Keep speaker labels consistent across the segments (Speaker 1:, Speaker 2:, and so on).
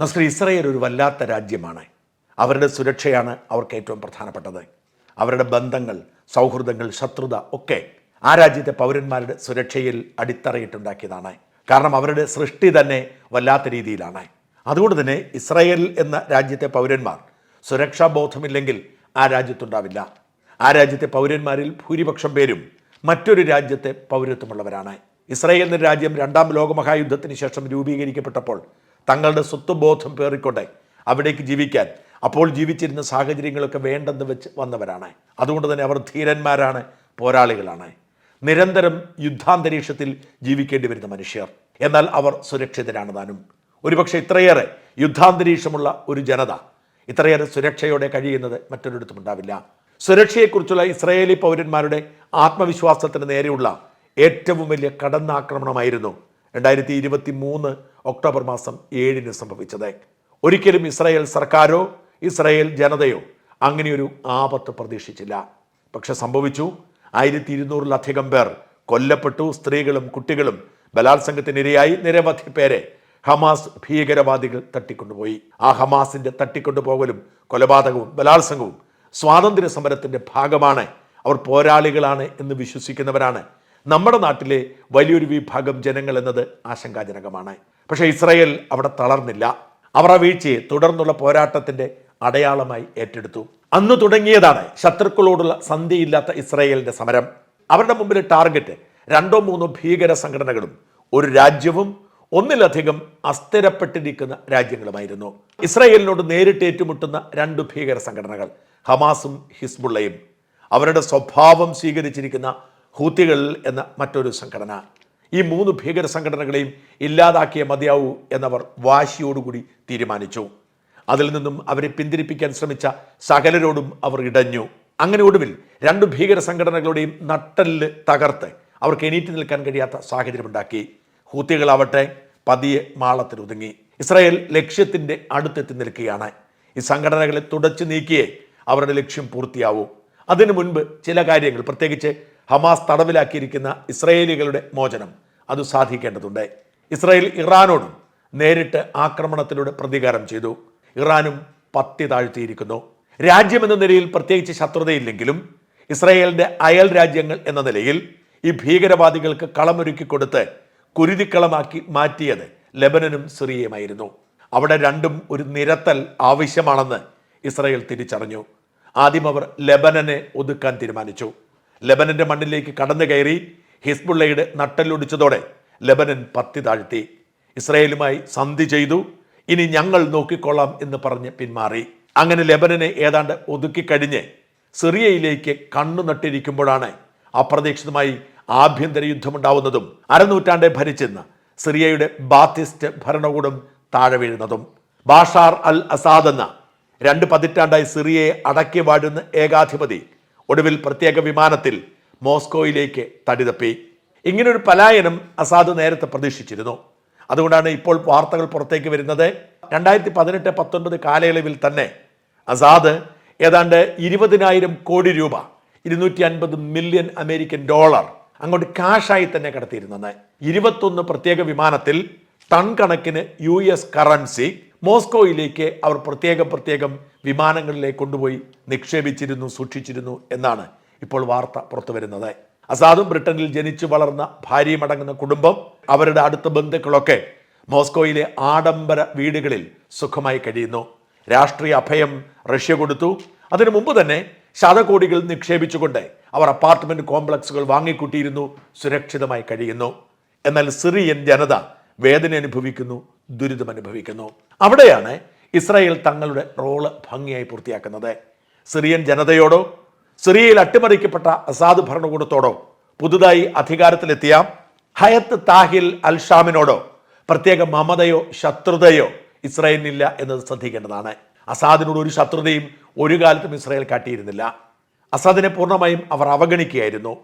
Speaker 1: നമസ്കാരം ഇസ്രയേൽ ഒരു വല്ലാത്ത രാജ്യമാണ്. അവരുടെ സുരക്ഷയാണ് അവർക്ക് ഏറ്റവും പ്രധാനപ്പെട്ടത്. അവരുടെ ബന്ധങ്ങൾ സൗഹൃദങ്ങൾ ശത്രുത ഒക്കെ ആ രാജ്യത്തെ പൗരന്മാരുടെ സുരക്ഷയിൽ അടിത്തറയിട്ടുണ്ടാക്കിയതാണ്. കാരണം അവരുടെ സൃഷ്ടി തന്നെ വല്ലാത്ത രീതിയിലാണ്. അതുകൊണ്ട് തന്നെ ഇസ്രയേൽ എന്ന രാജ്യത്തെ പൗരന്മാർ സുരക്ഷാ ബോധമില്ലെങ്കിൽ ആ രാജ്യത്തുണ്ടാവില്ല. ആ രാജ്യത്തെ പൗരന്മാരിൽ ഭൂരിപക്ഷം പേരും മറ്റൊരു രാജ്യത്തെ പൗരത്വമുള്ളവരാണ്. ഇസ്രയേൽ എന്ന രാജ്യം രണ്ടാം ലോകമഹായുദ്ധത്തിന് ശേഷം രൂപീകരിക്കപ്പെട്ടപ്പോൾ തങ്ങളുടെ സ്വത്വബോധം പേറിക്കൊണ്ട് അവിടേക്ക് ജീവിക്കാൻ. അപ്പോൾ ജീവിച്ചിരുന്ന സാഹചര്യങ്ങളൊക്കെ വേണ്ടെന്ന് വെച്ച് വന്നവരാണ്. അതുകൊണ്ട് തന്നെ അവർ ധീരന്മാരാണ് പോരാളികളാണ്. നിരന്തരം യുദ്ധാന്തരീക്ഷത്തിൽ ജീവിക്കേണ്ടി വരുന്ന മനുഷ്യർ. എന്നാൽ അവർ സുരക്ഷിതരാണ് താനും. ഒരുപക്ഷെ ഇത്രയേറെ യുദ്ധാന്തരീക്ഷമുള്ള ഒരു ജനത ഇത്രയേറെ സുരക്ഷയോടെ കഴിയുന്നത് മറ്റൊരിടത്തും ഉണ്ടാവില്ല. സുരക്ഷയെക്കുറിച്ചുള്ള ഇസ്രയേലി പൗരന്മാരുടെ ആത്മവിശ്വാസത്തിന് നേരെയുള്ള ഏറ്റവും വലിയ കടന്നാക്രമണമായിരുന്നു രണ്ടായിരത്തി ഇരുപത്തി മൂന്ന് ഒക്ടോബർ മാസം ഏഴിന് സംഭവിച്ചത്. ഒരിക്കലും ഇസ്രായേൽ സർക്കാരോ ഇസ്രായേൽ ജനതയോ അങ്ങനെയൊരു ആപത്ത് പ്രതീക്ഷിച്ചില്ല. പക്ഷെ സംഭവിച്ചു. ആയിരത്തി ഇരുന്നൂറിലധികം പേർ കൊല്ലപ്പെട്ടു. സ്ത്രീകളും കുട്ടികളും ബലാത്സംഗത്തിനിരയായി. നിരവധി പേരെ ഹമാസ് ഭീകരവാദികൾ തട്ടിക്കൊണ്ടുപോയി. ആ ഹമാസിന്റെ തട്ടിക്കൊണ്ടുപോകലും കൊലപാതകവും ബലാത്സംഗവും സ്വാതന്ത്ര്യ സമരത്തിന്റെ ഭാഗമാണ്. അവർ പോരാളികളാണ് എന്ന് വിശ്വസിക്കുന്നവരാണ്. നമ്മുടെ നാട്ടിലെ വലിയൊരു വിഭാഗം ജനങ്ങൾ എന്നത് ആശങ്കാജനകമാണ്. പക്ഷേ ഇസ്രയേൽ അവിടെ തളർന്നില്ല. അവർ ആ വീഴ്ചയെ തുടർന്നുള്ള പോരാട്ടത്തിന്റെ അടയാളമായി ഏറ്റെടുത്തു. അന്ന് തുടങ്ങിയതാണ് ശത്രുക്കളോടുള്ള സന്ധിയില്ലാത്ത ഇസ്രായേലിന്റെ സമരം. അവരുടെ മുമ്പിൽ ടാർഗറ്റ് രണ്ടോ മൂന്നോ ഭീകര സംഘടനകളും ഒരു രാജ്യവും ഒന്നിലധികം അസ്ഥിരപ്പെട്ടിരിക്കുന്ന രാജ്യങ്ങളുമായിരുന്നു. ഇസ്രായേലിനോട് നേരിട്ട് ഏറ്റുമുട്ടുന്ന രണ്ട് ഭീകര സംഘടനകൾ ഹമാസും ഹിസ്ബുള്ളയും. അവരുടെ സ്വഭാവം സ്വീകരിച്ചിരിക്കുന്ന ഹൂത്തികൾ എന്ന മറ്റൊരു സംഘടന. ഈ മൂന്ന് ഭീകര സംഘടനകളെയും ഇല്ലാതാക്കിയ മതിയാവൂ എന്നവർ വാശിയോടുകൂടി തീരുമാനിച്ചു. അതിൽ നിന്നും അവരെ പിന്തിരിപ്പിക്കാൻ ശ്രമിച്ച സകലരോടും അവർ ഇടഞ്ഞു. അങ്ങനെ ഒടുവിൽ രണ്ട് ഭീകര സംഘടനകളുടെയും നട്ടൽ തകർത്ത് അവർക്ക് എണീറ്റ് നിൽക്കാൻ കഴിയാത്ത സാഹചര്യമുണ്ടാക്കി. ഹൂത്തികളാവട്ടെ പതിയെ മാളത്തിൽ ഒതുങ്ങി ഇസ്രായേൽ ലക്ഷ്യത്തിന്റെ അടുത്തെത്തി നിൽക്കുകയാണ്. ഈ സംഘടനകളെ തുടച്ചു നീക്കിയേ അവരുടെ ലക്ഷ്യം പൂർത്തിയാവൂ. അതിനു മുൻപ് ചില കാര്യങ്ങൾ പ്രത്യേകിച്ച് ഹമാസ് തടവിലാക്കിയിരിക്കുന്ന ഇസ്രയേലികളുടെ മോചനം അത് സാധിക്കേണ്ടതുണ്ട്. ഇസ്രായേൽ ഇറാനോടും നേരിട്ട് ആക്രമണത്തിലൂടെ പ്രതികാരം ചെയ്തു. ഇറാനും പത്തി താഴ്ത്തിയിരിക്കുന്നു. രാജ്യമെന്ന നിലയിൽ പ്രത്യേകിച്ച് ശത്രുതയില്ലെങ്കിലും ഇസ്രായേലിന്റെ അയൽ രാജ്യങ്ങൾ എന്ന നിലയിൽ ഈ ഭീകരവാദികൾക്ക് കളമൊരുക്കി കൊടുത്ത് കുരുതിക്കളമാക്കി മാറ്റിയത് ലെബനനും സിറിയയുമായിരുന്നു. അവിടെ രണ്ടും ഒരു നിരത്തൽ ആവശ്യമാണെന്ന് ഇസ്രായേൽ തിരിച്ചറിഞ്ഞു. ആദ്യം അവർ ലെബനനെ ഒതുക്കാൻ തീരുമാനിച്ചു. ലെബനന്റെ മണ്ണിലേക്ക് കടന്നു കയറി ഹിസ്ബുള്ളയുടെ നട്ടലൊടിച്ചതോടെ ലെബനൻ പത്തി താഴ്ത്തി. ഇസ്രയേലുമായി സന്ധി ചെയ്തു. ഇനി ഞങ്ങൾ നോക്കിക്കൊള്ളാം എന്ന് പറഞ്ഞ് പിന്മാറി. അങ്ങനെ ലെബനനെ ഏതാണ്ട് ഒതുക്കിക്കഴിഞ്ഞ് സിറിയയിലേക്ക് കണ്ണു നട്ടിരിക്കുമ്പോഴാണ് അപ്രതീക്ഷിതമായി ആഭ്യന്തര യുദ്ധമുണ്ടാവുന്നതും അരനൂറ്റാണ്ടെ ഭരിച്ചെന്ന് സിറിയയുടെ ബാത്തിസ്റ്റ് ഭരണകൂടം താഴെ വീഴുന്നതും. ബാഷാർ അൽ അസാദ് എന്ന രണ്ട് പതിറ്റാണ്ടായി സിറിയയെ അടക്കി വാഴുന്ന ഏകാധിപതി ഒടുവിൽ പ്രത്യേക വിമാനത്തിൽ മോസ്കോയിലേക്ക് തടിതപ്പി. ഇങ്ങനൊരു പലായനം അസാദ് നേരത്തെ പ്രതീക്ഷിച്ചിരുന്നു. അതുകൊണ്ടാണ് ഇപ്പോൾ വാർത്തകൾ പുറത്തേക്ക് വരുന്നത്. രണ്ടായിരത്തി പതിനെട്ട് പത്തൊൻപത് കാലയളവിൽ തന്നെ അസാദ് ഏതാണ്ട് ഇരുപതിനായിരം കോടി രൂപ ഇരുന്നൂറ്റി അൻപത് മില്യൺ അമേരിക്കൻ ഡോളർ അങ്ങോട്ട് കാഷായി തന്നെ കടത്തിയിരുന്നത്. ഇരുപത്തൊന്ന് പ്രത്യേക വിമാനത്തിൽ ടൺ കണക്കിന് യു എസ് കറൻസി മോസ്കോയിലേക്ക് അവർ പ്രത്യേകം പ്രത്യേകം വിമാനങ്ങളിലേക്ക് കൊണ്ടുപോയി നിക്ഷേപിച്ചിരുന്നു സൂക്ഷിച്ചിരുന്നു എന്നാണ് ഇപ്പോൾ വാർത്ത പുറത്തു വരുന്നത്. അസാദും ബ്രിട്ടനിൽ ജനിച്ചു വളർന്ന ഭാര്യയും അടങ്ങുന്ന കുടുംബം അവരുടെ അടുത്ത ബന്ധുക്കളൊക്കെ മോസ്കോയിലെ ആഡംബര വീടുകളിൽ സുഖമായി കഴിയുന്നു. രാഷ്ട്രീയ അഭയം റഷ്യ കൊടുത്തു. അതിനു മുമ്പ് തന്നെ ശതകോടികൾ നിക്ഷേപിച്ചുകൊണ്ട് അവർ അപ്പാർട്ട്മെന്റ് കോംപ്ലക്സുകൾ വാങ്ങിക്കൂട്ടിയിരുന്നു സുരക്ഷിതമായി കഴിയുന്നു. എന്നാൽ സിറിയൻ ജനത വേദന അനുഭവിക്കുന്നു ദുരിതം അനുഭവിക്കുന്നു. അവിടെയാണ് ഇസ്രായേൽ തങ്ങളുടെ റോൾ ഭംഗിയായി പൂർത്തിയാക്കുന്നത്. സിറിയൻ ജനതയോടോ സിറിയയിൽ അട്ടിമറിക്കപ്പെട്ട അസാദ് ഭരണകൂടത്തോടോ പുതുതായി അധികാരത്തിലെത്തിയ ഹയത്ത് താഹിൽ അൽ ഷാമിനോടോ പ്രത്യേക മമതയോ ശത്രുതയോ ഇസ്രായേലിനില്ല എന്നത് ശ്രദ്ധിക്കേണ്ടതാണ്. അസാദിനോട് ഒരു ശത്രുതയും ഒരു കാലത്തും ഇസ്രായേൽ കാട്ടിയിരുന്നില്ല. അസാദിനെ പൂർണമായും അവർ അവഗണിക്കുകയായിരുന്നു.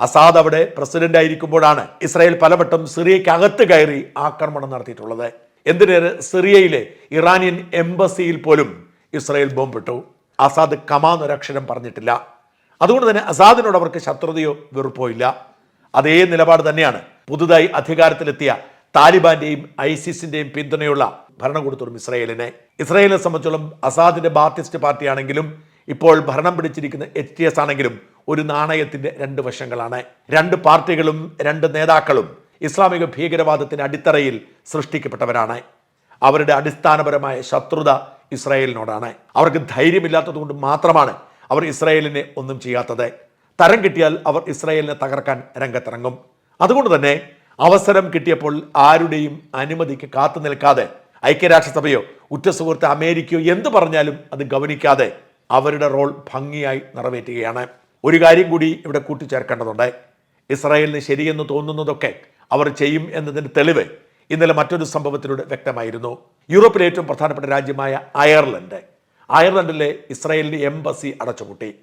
Speaker 1: അസാദ് അവിടെ പ്രസിഡന്റ് ആയിരിക്കുമ്പോഴാണ് ഇസ്രായേൽ പലവട്ടം സിറിയയ്ക്ക് അകത്ത് കയറി ആക്രമണം നടത്തിയിട്ടുള്ളത്. എന്തിനേറെ സിറിയയിലെ ഇറാനിയൻ എംബസിയിൽ പോലും ഇസ്രായേൽ ബോംബിട്ടു? അസാദ് കമാന്നൊരക്ഷരം പറഞ്ഞിട്ടില്ല. അതുകൊണ്ട് തന്നെ അസാദിനോട് അവർക്ക് ശത്രുതയോ വെറുപ്പോ ഇല്ല. അതേ നിലപാട് തന്നെയാണ് പുതുതായി അധികാരത്തിലെത്തിയ താലിബാന്റെയും ഐസിസിന്റെയും പിന്തുണയുള്ള ഭരണകൂടത്തോടും ഇസ്രായേലിനെ. ഇസ്രായേലിനെ സംബന്ധിച്ചോളം അസാദിന്റെ ബാത്തിസ്റ്റ് പാർട്ടിയാണെങ്കിലും ഇപ്പോൾ ഭരണം പിടിച്ചിരിക്കുന്ന എച്ച് ടി എസ് ആണെങ്കിലും ഒരു നാണയത്തിന്റെ രണ്ട് വശങ്ങളാണ്. രണ്ട് പാർട്ടികളും രണ്ട് നേതാക്കളും ഇസ്ലാമിക ഭീകരവാദത്തിന്റെ അടിത്തറയിൽ സൃഷ്ടിക്കപ്പെട്ടവരാണ്. അവരുടെ അടിസ്ഥാനപരമായ ശത്രുത ഇസ്രായേലിനോടാണ്. അവർക്ക് ധൈര്യമില്ലാത്തത് കൊണ്ട് മാത്രമാണ് അവർ ഇസ്രായേലിനെ ഒന്നും ചെയ്യാത്തത്. തരം കിട്ടിയാൽ അവർ ഇസ്രായേലിനെ തകർക്കാൻ രംഗത്തിറങ്ങും. അതുകൊണ്ട് തന്നെ അവസരം കിട്ടിയപ്പോൾ ആരുടെയും അനുമതിക്ക് കാത്തു നിൽക്കാതെ ഐക്യരാഷ്ട്രസഭയോ ഉറ്റ സുഹൃത്ത് അമേരിക്കയോ എന്ത് പറഞ്ഞാലും അത് ഗവനിക്കാതെ അവരുടെ റോൾ ഭംഗിയായി നിറവേറ്റുകയാണ്. ഒരു കാര്യം കൂടി ഇവിടെ കൂട്ടിച്ചേർക്കേണ്ടതുണ്ട്. ഇസ്രായേലിന് ശരിയെന്ന് തോന്നുന്നതൊക്കെ അവർ ചെയ്യും എന്നതിന് തെളിവ് ഇന്നലെ മറ്റൊരു സംഭവത്തിലൂടെ വ്യക്തമായിരുന്നു. യൂറോപ്പിലെ ഏറ്റവും പ്രധാനപ്പെട്ട രാജ്യമായ അയർലൻഡ്. അയർലൻഡിലെ ഇസ്രായേലിന്റെ എംബസി അടച്ചുപൂട്ടി.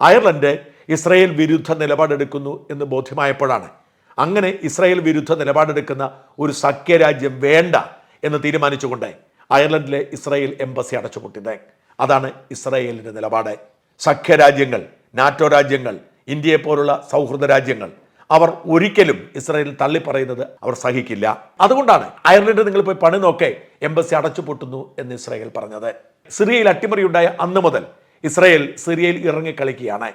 Speaker 1: അയർലൻഡ് ഇസ്രായേൽ വിരുദ്ധ നിലപാടെടുക്കുന്നു എന്ന് ബോധ്യമായപ്പോഴാണ്. അങ്ങനെ ഇസ്രായേൽ വിരുദ്ധ നിലപാടെടുക്കുന്ന ഒരു സഖ്യരാജ്യം വേണ്ട എന്ന് തീരുമാനിച്ചുകൊണ്ട് അയർലൻഡിലെ ഇസ്രായേൽ എംബസി അടച്ചുപൂട്ടിയത്. അതാണ് ഇസ്രായേലിന്റെ നിലപാട്. സഖ്യരാജ്യങ്ങൾ നാറ്റോ രാജ്യങ്ങൾ ഇന്ത്യയെപ്പോലുള്ള സൗഹൃദ രാജ്യങ്ങൾ അവർ ഒരിക്കലും ഇസ്രായേൽ തള്ളിപ്പറയുന്നത് അവർ സഹിക്കില്ല. അതുകൊണ്ടാണ് അയർലൻഡ് നിങ്ങൾ പോയി പണി നോക്കെ എംബസി അടച്ചുപൂട്ടുന്നു എന്ന് ഇസ്രായേൽ പറഞ്ഞത്. സിറിയയിൽ അട്ടിമറിയുണ്ടായ അന്ന് മുതൽ ഇസ്രായേൽ സിറിയയിൽ ഇറങ്ങിക്കളിക്കുകയാണ്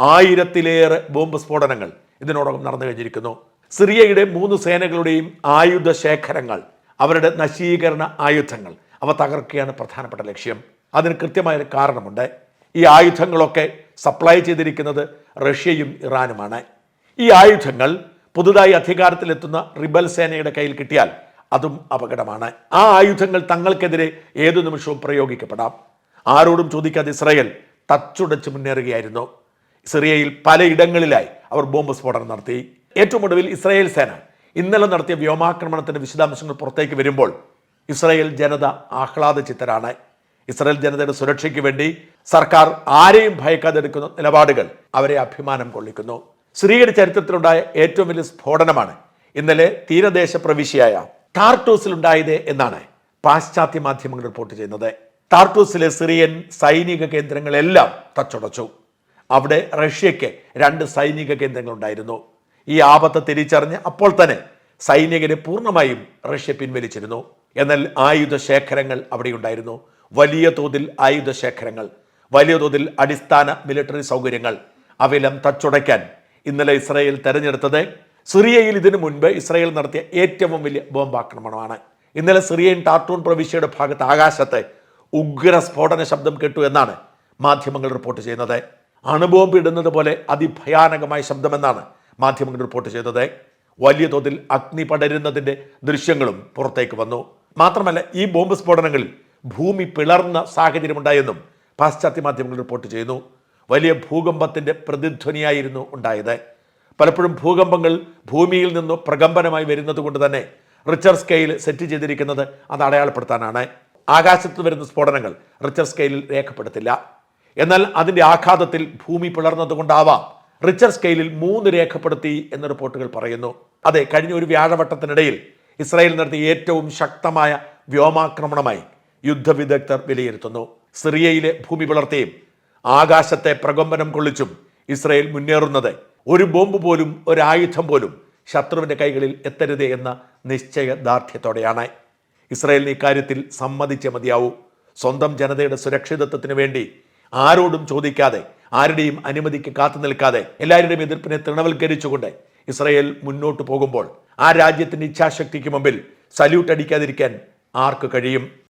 Speaker 1: ആയിരത്തിലേറെ ബോംബ് സ്ഫോടനങ്ങൾ ഇതിനോടകം നടന്നു കഴിഞ്ഞിരിക്കുന്നു. സിറിയയുടെ മൂന്ന് സേനകളുടെയും ആയുധ ശേഖരങ്ങൾ അവരുടെ നശീകരണ ആയുധങ്ങൾ അവ തകർക്കുകയാണ് പ്രധാനപ്പെട്ട ലക്ഷ്യം. അതിന് കൃത്യമായൊരു കാരണമുണ്ട്. ഈ ആയുധങ്ങളൊക്കെ സപ്ലൈ ചെയ്തിരിക്കുന്നത് റഷ്യയും ഇറാനുമാണ്. ഈ ആയുധങ്ങൾ പുതുതായി അധികാരത്തിലെത്തുന്ന റിബൽ സേനയുടെ കയ്യിൽ കിട്ടിയാൽ അതും അപകടമാണ്. ആ ആയുധങ്ങൾ തങ്ങൾക്കെതിരെ ഏതു നിമിഷവും പ്രയോഗിക്കപ്പെടാം. ആരോടും ചോദിക്കാതെ ഇസ്രായേൽ തച്ചുടച്ച് മുന്നേറുകയായിരുന്നു. സിറിയയിൽ പലയിടങ്ങളിലായി അവർ ബോംബ് സ്ഫോടനം നടത്തി. ഏറ്റവും ഒടുവിൽ ഇസ്രായേൽ സേന ഇന്നലെ നടത്തിയ വ്യോമാക്രമണത്തിന്റെ വിശദാംശങ്ങൾ പുറത്തേക്ക് വരുമ്പോൾ ഇസ്രായേൽ ജനത ആഹ്ലാദ ചിത്തരാണ്. ഇസ്രായേൽ ജനതയുടെ സുരക്ഷയ്ക്ക് വേണ്ടി സർക്കാർ ആരെയും ഭയക്കാതെടുക്കുന്ന നിലപാടുകൾ അവരെ അഭിമാനം കൊള്ളിക്കുന്നു. സിറിയയുടെ ചരിത്രത്തിലുണ്ടായ ഏറ്റവും വലിയ സ്ഫോടനമാണ്. ഇന്നലെ തീരദേശ പ്രവിശ്യയായ ടാർട്ടൂസിലുണ്ടായത് എന്നാണ് പാശ്ചാത്യ മാധ്യമങ്ങൾ റിപ്പോർട്ട് ചെയ്യുന്നത്. ടാർട്ടൂസിലെ സിറിയൻ സൈനിക കേന്ദ്രങ്ങളെല്ലാം തച്ചുടച്ചു. അവിടെ റഷ്യയ്ക്ക് രണ്ട് സൈനിക കേന്ദ്രങ്ങളുണ്ടായിരുന്നു. ഈ ആപത്ത് തിരിച്ചറിഞ്ഞ് അപ്പോൾ തന്നെ സൈനികരെ പൂർണമായും റഷ്യ പിൻവലിച്ചിരുന്നു. എന്നാൽ ആയുധ ശേഖരങ്ങൾ അവിടെ ഉണ്ടായിരുന്നു വലിയ തോതിൽ ആയുധ ശേഖരങ്ങൾ വലിയ തോതിൽ അടിസ്ഥാന മിലിറ്ററി സൗകര്യങ്ങൾ അവയെല്ലാം തച്ചുടയ്ക്കാൻ ഇന്നലെ ഇസ്രായേൽ തെരഞ്ഞെടുത്തത് സിറിയയിൽ ഇതിനു മുൻപ് ഇസ്രായേൽ നടത്തിയ ഏറ്റവും വലിയ ബോംബാക്രമണമാണ്. ഇന്നലെ സിറിയൻ ടാർട്ടൂൺ പ്രവിശ്യയുടെ ഭാഗത്ത് ആകാശത്തെ ഉഗ്ര സ്ഫോടന ശബ്ദം കേട്ടു എന്നാണ് മാധ്യമങ്ങൾ റിപ്പോർട്ട് ചെയ്യുന്നത്. അണുബോംബ് ഇടുന്നത് പോലെ അതിഭയാനകമായ ശബ്ദമെന്നാണ് മാധ്യമങ്ങൾ റിപ്പോർട്ട് ചെയ്തത്. വലിയ തോതിൽ അഗ്നി പടരുന്നതിന്റെ ദൃശ്യങ്ങളും പുറത്തേക്ക് വന്നു. മാത്രമല്ല ഈ ബോംബ് സ്ഫോടനങ്ങളിൽ ഭൂമി പിളർന്ന സാഹചര്യമുണ്ടായെന്നും പാശ്ചാത്യ മാധ്യമങ്ങൾ റിപ്പോർട്ട് ചെയ്യുന്നു. വലിയ ഭൂകമ്പത്തിന്റെ പ്രതിധ്വനിയായിരുന്നു ഉണ്ടായത്. പലപ്പോഴും ഭൂകമ്പങ്ങൾ ഭൂമിയിൽ നിന്ന് പ്രകമ്പനമായി വരുന്നത് കൊണ്ട് തന്നെ റിച്ചർ സ്കെയിൽ സെറ്റ് ചെയ്തിരിക്കുന്നത് അത് അടയാളപ്പെടുത്താനാണ്. ആകാശത്ത് വരുന്ന സ്ഫോടനങ്ങൾ റിച്ചർ സ്കെയിലിൽ രേഖപ്പെടുത്തില്ല. എന്നാൽ അതിന്റെ ആഘാതത്തിൽ ഭൂമി പിളർന്നതുകൊണ്ടാവാം റിച്ചർ സ്കെയിലിൽ മൂന്ന് രേഖപ്പെടുത്തി എന്ന റിപ്പോർട്ടുകൾ പറയുന്നു. അതെ കഴിഞ്ഞ ഒരു വ്യാഴവട്ടത്തിനിടയിൽ ഇസ്രായേൽ നടത്തിയ ഏറ്റവും ശക്തമായ വ്യോമാക്രമണമായി യുദ്ധവിദഗ്ധർ വിലയിരുത്തുന്നു. സിറിയയിലെ ഭൂമി പിളർത്തിയും ആകാശത്തെ പ്രകമ്പനം കൊള്ളിച്ചും ഇസ്രയേൽ മുന്നേറുന്നത്. ഒരു ബോംബ് പോലും ഒരു ആയുധം പോലും ശത്രുവിന്റെ കൈകളിൽ എത്തരുത് എന്ന നിശ്ചയ നിശ്ചയദാർഢ്യത്തോടെയാണ്. ഇസ്രയേലിന് ഇക്കാര്യത്തിൽ സമ്മതിച്ച മതിയാവൂ. സ്വന്തം ജനതയുടെ സുരക്ഷിതത്വത്തിന് വേണ്ടി ആരോടും ചോദിക്കാതെ ആരുടെയും അനുമതിക്ക് കാത്തു നിൽക്കാതെ എല്ലാവരുടെയും എതിർപ്പിനെ തൃണവൽക്കരിച്ചുകൊണ്ട് ഇസ്രയേൽ മുന്നോട്ട് പോകുമ്പോൾ ആ രാജ്യത്തിന്റെ ഇച്ഛാശക്തിക്ക് മുമ്പിൽ സല്യൂട്ട് അടിക്കാതിരിക്കാൻ ആർക്ക് കഴിയും?